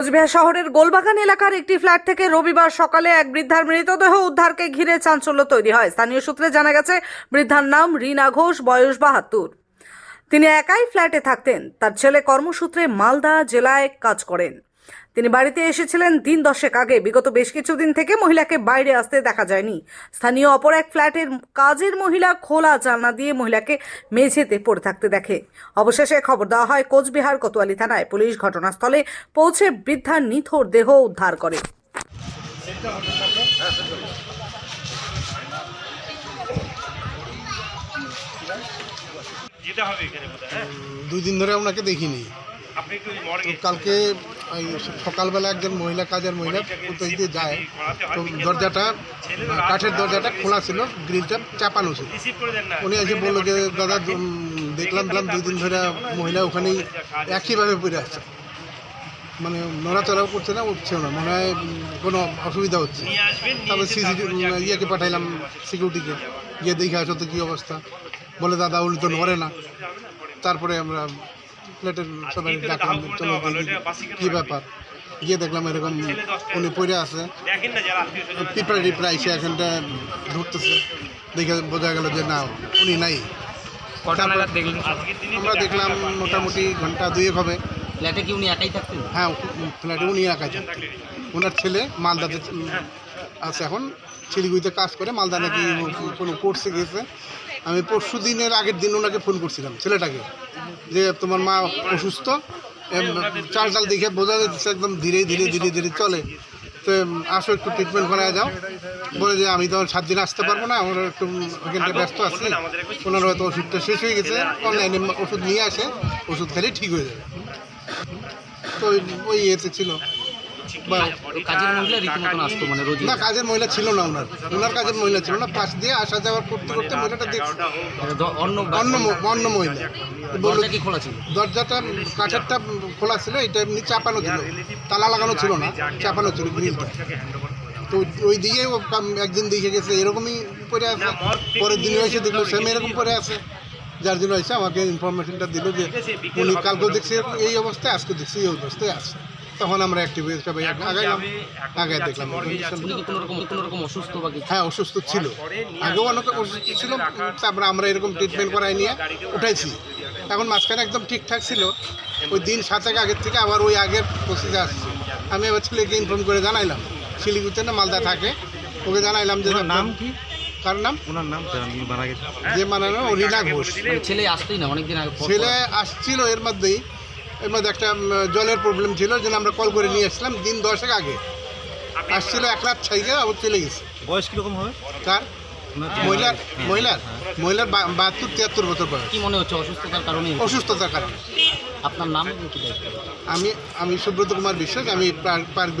কোচবিহার শহরের গোলবাগান এলাকার একটি ফ্ল্যাট থেকে রবিবার সকালে এক বৃদ্ধার মৃতদেহ উদ্ধারকে ঘিরে চাঞ্চল্য তৈরি হয়। স্থানীয় সূত্রে জানা গেছে, বৃদ্ধার নাম রীনা ঘোষ, বয়স বাহাত্তর। তিনি একাই ফ্ল্যাটে থাকতেন। তার ছেলে কর্মসূত্রে মালদা জেলায় কাজ করেন। তিনি বাড়িতে এসেছিলেন দিন দশেক আগে। বিগত বেশ কিছুদিন থেকে মহিলাকে বাইরে আসতে দেখা যায়নি। স্থানীয় অপর এক ফ্ল্যাটের কাজের মহিলা খোলা জানলা দিয়ে মহিলাকে মেঝেতে পড়ে থাকতে দেখে। অবশেষে খবর দেওয়া হয় কোচবিহার কোতোয়ালি থানায় পুলিশ ঘটনাস্থলে পৌঁছে বৃদ্ধার নিথর দেহ উদ্ধার করে। হ্যাঁ? দুই দিন ধরে ওনাকে দেখিনি। তো কালকে সকালবেলা একজন মহিলা কাজের মহিলা কোথাও দিয়ে যায়। তো দরজাটা কাঠের দরজাটা খোলা ছিল গ্রিলটা চাপানো ছিল। উনি এসে বলল যে দাদা দেখলাম দেখলাম দুই দিন ধরে মহিলা ওখানেই একইভাবে পড়ে আছে। মানে নড়াচড়াও করছে না উঠছেও না। মনে হয় কোনো অসুবিধা হচ্ছে। তারপর এসে সিসি তারপর চাকরি ইয়েকে পাঠাইলাম সিকিউরিটিকে। গিয়ে দেখে আসো তো কী অবস্থা। বলে দাদা উনি তো নড়ে না। তারপরে আমরা ফ্ল্যাটের সবাই ডাকলাম চলো দেখি কী ব্যাপার। গিয়ে দেখলাম এরকম উনি পড়ে আছে। পিঁপড়া টিপড়া এসে এখানটা ঢুকতেছে। দেখে বোঝা গেল যে না উনি নাই। আমরা দেখলাম মোটামুটি ঘণ্টা দুয়েক হবে। ফ্ল্যাটে কি উনি একাই থাকতেন? হ্যাঁ ফ্ল্যাটে উনি একা থাকতেন। ওনার ছেলে মালদাতে আছে এখন। শিলিগুড়িতে কাজ করে, মালদা নাকি কোনো কোর্সে গেছে আমি পরশু দিনের আগের দিন ওনাকে ফোন করছিলাম, ছেলেটাকে, যে তোমার মা অসুস্থ চাল চাল দেখে বোঝা যাচ্ছে একদম ধীরে ধীরে ধীরে ধীরে চলে। তো আসো একটু ট্রিটমেন্ট করায় যাও বলে যে আমি তো সাত দিন আসতে পারব না, আমরা একটু ওখানটা ব্যস্ত আছি। ওনার হয়তো ওষুধটা শেষ হয়ে গেছে অনলাইনে ওষুধ নিয়ে আসে, ওষুধ খেলে ঠিক হয়ে যাবে। তো ওই ইয়েতে ছিল। বা কাজের মহিলা রীতিমতন আসতো মানে রোজ না কাজের মহিলা ছিল না ওনার। ওনার কাজের মহিলা ছিল না পাশ দিয়ে আসা যাওয়া করতে করতে মহিলাটা দেখছে। অন্য অন্য অন্য মহিলা। দরজা কি খোলা ছিল? দরজাটা কাঠেরটা খোলা ছিল এটা এমনি চাপানো ছিল। তালা লাগানো ছিল না চাপানো ছিল গ্রিলটা। তো ওই দিকে একদিন দেখে গেছে এরকমই পরে আছে। পরের দিনে এসে দেখল সেম এরকম পরে আছে। যার জন্য এসে আমাকে ইনফরমেশনটা দিল যে উনি কালকেও দেখছি এই অবস্থায় আজকে দেখছি এই অবস্থায় আছে। তখন আমরা অ্যাক্টিভ হয়ে সবাই আগাইলাম আগায় দেখলাম condition উনি কি কোনো রকম কোনো রকম অসুস্থ বা কিছু? হ্যাঁ অসুস্থ ছিল। আগেও অনেক অসুস্থ ছিল তারপরে আমরা এরকম ট্রিটমেন্ট করাই নিয়ে উঠাইছি। এখন মাঝখানে একদম ঠিকঠাক ছিল। ওই দিন সাতেক আগের থেকে আবার ওই আগের প্রসেসে আসছে। আমি আবার ছেলেকে ইনফর্ম করে জানাইলাম শিলিগুড়িতে না মালদা থাকে। ওকে জানাইলাম যে নাম কি? কার নাম? ওনার নাম মারা গেছে। যে মানানো রীনা ঘোষ। মানে ছেলে আসতোই না অনেকদিন আগে ছেলে আসছিল এর মধ্যেই। এর মধ্যে একটা জলের প্রবলেম ছিল যেন আমরা কল করে নিয়ে আসলাম দিন দশেক আগে। আসছিল এক রাত ছাইকে আবার চলে গেছে। বয়স কীরকম হবে? কার? মহিলার মহিলার? মহিলার বা- বাহাত্তর তিয়াত্তর বছর বয়স। কি মনে হচ্ছে অসুস্থতার কারণে অসুস্থতার কারণে। আপনার নাম আমি আমি সুব্রত কুমার বিশ্বাস আমি পার্ক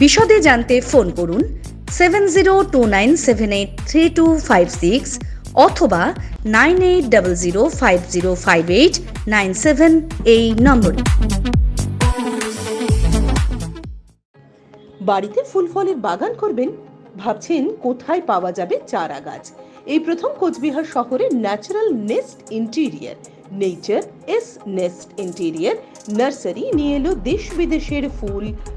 বিশদে জানতে ফোন করুন seven zero two nine seven eight three two five six অথবা nine eight double zero five zero five eight nine seven এই নম্বরে। বাড়িতে ফুল ফলের বাগান করবেন? ভাবছেন কোথায় পাওয়া যাবে চারা গাছ? এই প্রথম কোচবিহার শহরে natural nest interior, nature S nest interior, nursery নিয়ে এলো দেশ বিদেশের ফুল